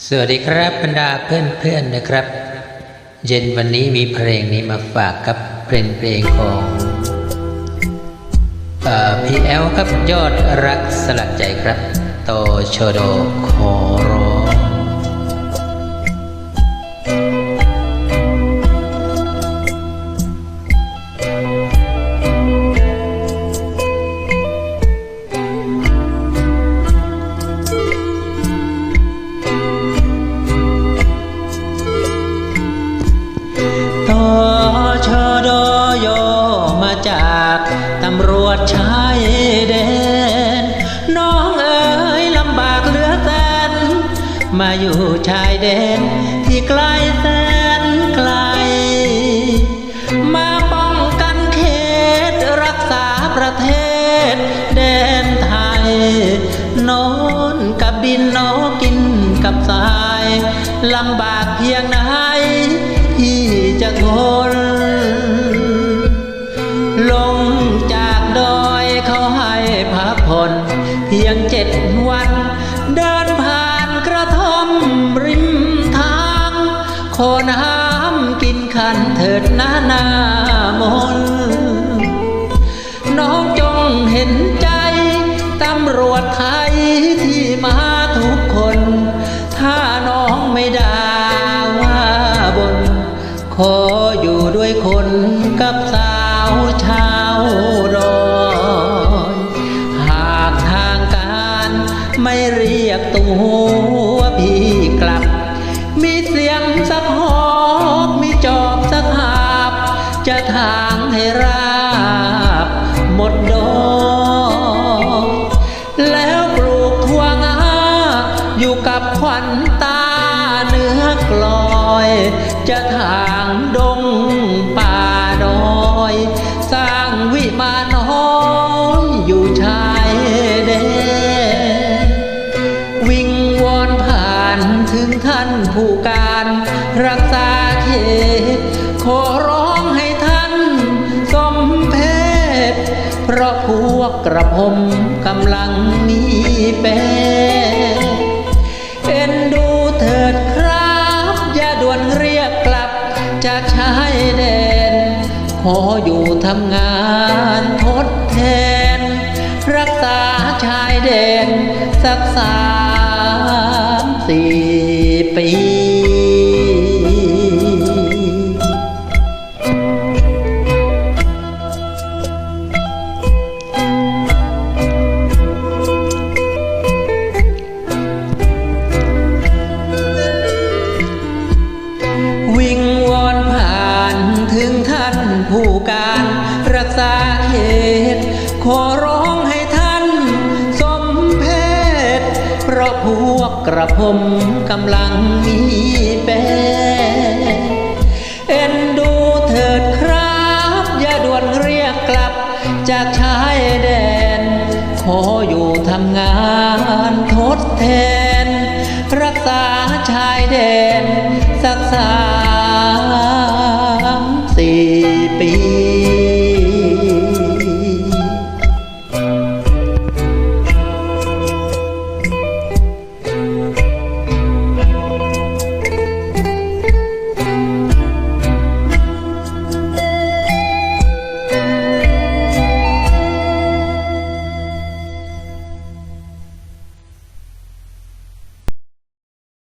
สวัสดีครับบรรดาเพื่อนๆนะครับ เย็นวันนี้มีเพลงนี้มาฝากกับเพลงเพลงของพี่แอลครับยอดรักสลักใจครับ โตโชโดขอร ชอดอยมาจากตำรวจชายแดน น้องเอ๋ยลำบากเหลือแสน มาอยู่ชายแดนที่ไกลแสนไกล มาป้องกันเขตรักษาประเทศ แดนไทยนอนกับดินนอกินกับทรายลำบากเพียงไหน ที่จะทน ลงจากดอยเขาให้พักผ่อนเพียงเจ็ดวัน เดินผ่านกระท่อมริมทางขอน้ำกินขันเถิดหน้าหน้ามนน้องจงเห็นใจตำรวจไทยที่ กับสาวชาวดอยหากทางการไม่เรียกตัวพี่กลับ มีเสียงสักหอบมีจอบสักหาบ จะทางให้ราบ หมดดอกแล้วปลูกทั่วงาอยู่กับขวัญตาเนื้อกลอย จะทางดงป่า วิมานน้อยอยู่ชายแดนวิงวอนผ่านถึงท่านผู้การรักษาเขตขอร้องให้ท่านสมเพศเพราะพวกกระผมกำลังมีเป็น ขออยู่ทำงานทดแทน รักษาชายแดนสักสามสี่ปี เหตุ ขอร้องให้ท่าน สมเพศเพราะพวกกระผมกำลังมีเป็นเอ็นดูเถิดครับ อย่าด่วนเรียกกลับ จากชายแดน ขออยู่ทำงานทดแทน รักษาชายแดนสักสา